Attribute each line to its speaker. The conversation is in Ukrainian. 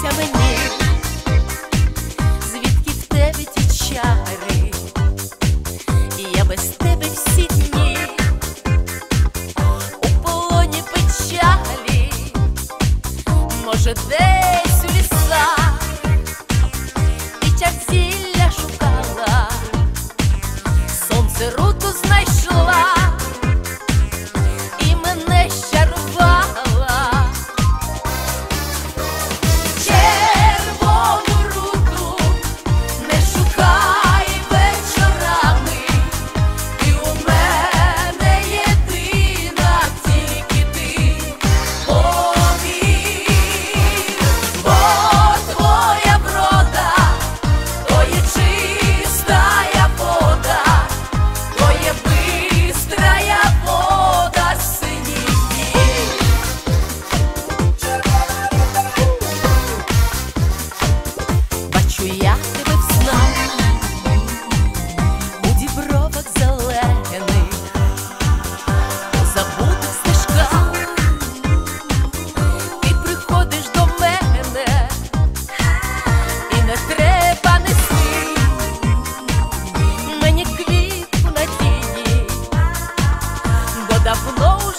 Speaker 1: Зізнайся мені, звідки в тебе ті чари, і я без тебе всі дні у полоні печалі, може, десь Nada pulou